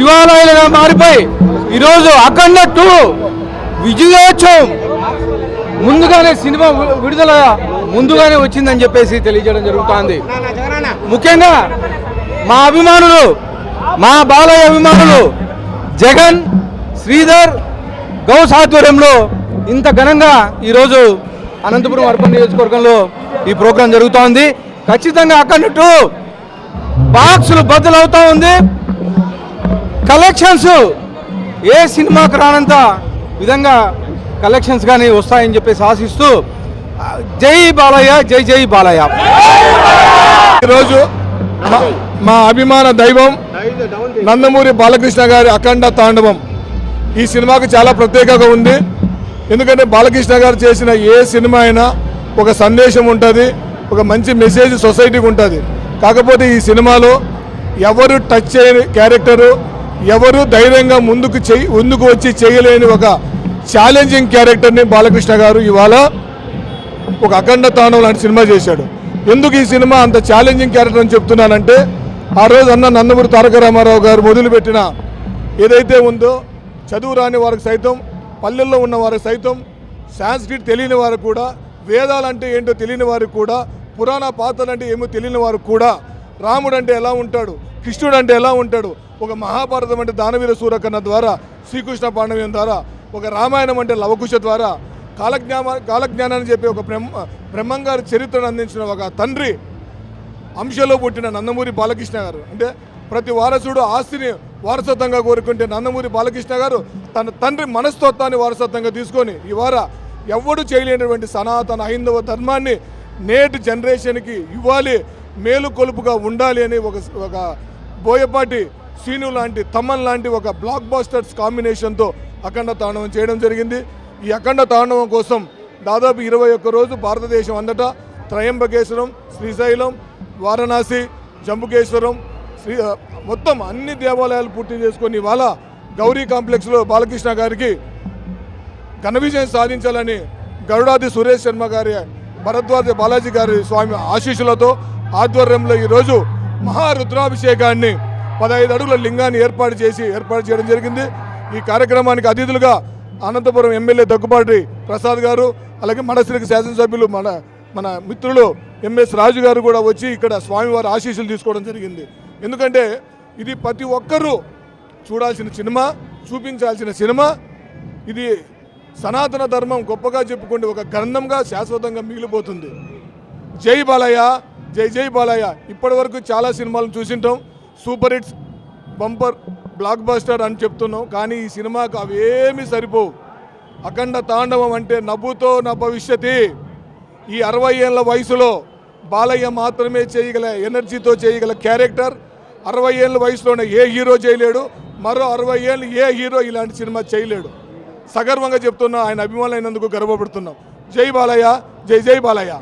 శివాలయాలుగా మారిపోయి ఈరోజు అఖండ టూ విజయోత్సవం ముందుగానే సినిమా విడుదల ముందుగానే వచ్చిందని చెప్పేసి తెలియజేయడం జరుగుతోంది. ముఖ్యంగా మా అభిమానులు మా బాలయ్య అభిమానులు జగన్ శ్రీధర్ గౌస్ ఆధ్వర్యంలో ఇంత ఘనంగా ఈరోజు అనంతపురం అర్బన్ నియోజకవర్గంలో ఈ ప్రోగ్రాం జరుగుతోంది. ఖచ్చితంగా అక్కడ బాక్సులు బద్దలవుతూ ఉంది. కలెక్షన్స్ ఏ సినిమాకు రానంత విధంగా కలెక్షన్స్ కానీ వస్తాయని చెప్పేసి ఆశిస్తూ జై బాలయ్య జై జై బాలయ్య. ఈరోజు మా- మా అభిమాన దైవం నందమూరి బాలకృష్ణ గారి అఖండ తాండవం. ఈ సినిమాకు చాలా ప్రత్యేకంగా ఉంది. ఎందుకంటే బాలకృష్ణ గారు చేసిన ఏ సినిమా అయినా ఒక సందేశం ఉంటుంది ఒక మంచి మెసేజ్ సొసైటీకి ఉంటుంది. కాకపోతే ఈ సినిమాలో ఎవరు టచ్ చేయని క్యారెక్టరు ఎవరు ధైర్యంగా ముందుకు చెయ్యి ముందుకు వచ్చి చేయలేని ఒక ఛాలెంజింగ్ క్యారెక్టర్ని బాలకృష్ణ గారు ఇవాళ ఒక అఖండ తాండవం లాంటి సినిమా చేశాడు. ఎందుకు ఈ సినిమా అంత ఛాలెంజింగ్ క్యారెక్టర్ అని చెప్తున్నానంటే ఆ రోజు అన్న నందమూరి తారక రామారావు గారు మొదలుపెట్టిన ఏదైతే ఉందో చదువు రాని వారికి సైతం పల్లెల్లో ఉన్న వారికి సైతం సాంస్క్రిట్ తెలియని వారు కూడా వేదాలంటే ఏంటో తెలియని వారికి కూడా పురాణ పాత్రలు అంటే ఏమో తెలియని వారు కూడా రాముడు అంటే ఎలా ఉంటాడు కృష్ణుడు అంటే ఎలా ఉంటాడు ఒక మహాభారతం అంటే దానవీర సూరకన్న ద్వారా శ్రీకృష్ణ పాండవ్యం ద్వారా ఒక రామాయణం అంటే లవకుశ ద్వారా కాలజ్ఞాన కాలజ్ఞానాన్ని చెప్పి ఒక బ్రహ్మ బ్రహ్మంగారి చరిత్రను అందించిన ఒక తండ్రి అంశలో పుట్టిన నందమూరి బాలకృష్ణ గారు. అంటే ప్రతి వారసుడు ఆస్తిని వారసత్వంగా కోరుకుంటే నందమూరి బాలకృష్ణ గారు తన తండ్రి మనస్తత్వాన్ని వారసత్వంగా తీసుకొని ఇవాళ ఎవ్వడు చేయలేనటువంటి సనాతన హైందవ ధర్మాన్ని నేటి జనరేషన్కి ఇవ్వాలి మేలుకొలుపుగా ఉండాలి అని ఒక ఒక బోయపాటి సీను లాంటి తమ్మన్ లాంటి ఒక బ్లాక్ బాస్టర్స్ కాంబినేషన్తో అఖండ తాండవం చేయడం జరిగింది. ఈ అఖండ తాండవం కోసం దాదాపు ఇరవై ఒక్క రోజు భారతదేశం అంతటా త్రయంబకేశ్వరం శ్రీశైలం వారణాసి జంబుకేశ్వరం శ్రీ మొత్తం అన్ని దేవాలయాలు పూర్తి చేసుకొని ఇవాళ గౌరీ కాంప్లెక్స్లో బాలకృష్ణ గారికి ఘన విజయం సాధించాలని గరుడాది సురేష్ శర్మ గారి భరద్వాజ బాలాజీ గారి స్వామి ఆశీస్సులతో ఆధ్వర్యంలో ఈరోజు మహారుద్రాభిషేకాన్ని పదహైదు అడుగుల లింగాన్ని ఏర్పాటు చేసి ఏర్పాటు చేయడం జరిగింది. ఈ కార్యక్రమానికి అతిథులుగా అనంతపురం ఎమ్మెల్యే దగ్గుబాటి ప్రసాద్ గారు అలాగే మడసిరికి శాసనసభ్యులు మన మన మిత్రులు ఎంఎస్ రాజు గారు కూడా వచ్చి ఇక్కడ స్వామివారి ఆశీస్సులు తీసుకోవడం జరిగింది. ఎందుకంటే ఇది ప్రతి ఒక్కరూ చూడాల్సిన సినిమా చూపించాల్సిన సినిమా. ఇది సనాతన ధర్మం గొప్పగా చెప్పుకుంటే ఒక గ్రంథంగా శాశ్వతంగా మిగిలిపోతుంది. జై బాలయ్య జై జై బాలయ్య. ఇప్పటి వరకు చాలా సినిమాలను చూసింటాం. Super hits bumper blockbuster అని చెప్తున్నాం. కానీ ఈ సినిమాకు అవేమీ సరిపోవు. అఖండ తాండవం అంటే నవ్వుతో నా భవిష్యతి ఈ అరవై ఏళ్ళ వయసులో బాలయ్య మాత్రమే చేయగల ఎనర్జీతో చేయగల క్యారెక్టర్. అరవై ఏళ్ళ వయసులోనే ఏ హీరో చేయలేడు. మరో అరవై ఏళ్ళు ఏ హీరో ఇలాంటి సినిమా చేయలేడు. సగర్వంగా చెప్తున్నా ఆయన అభిమానులైనందుకు గర్వపడుతున్నాం. జై బాలయ్య జై జై బాలయ్య.